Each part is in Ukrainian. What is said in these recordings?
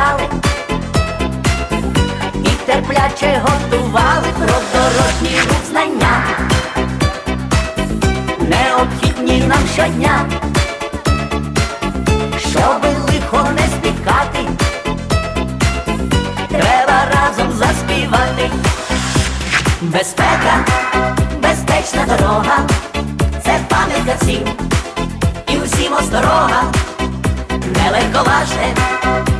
нас і терпляче готували про дорожній рух знання, необхідні нам щодня, щоби лихо не спіткати, треба разом заспівати. Безпека, безпечна дорога, це пам'ятка всім, і усім осторога, не легковажне, не ризикуйте,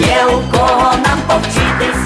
Є у кого нам повчитись,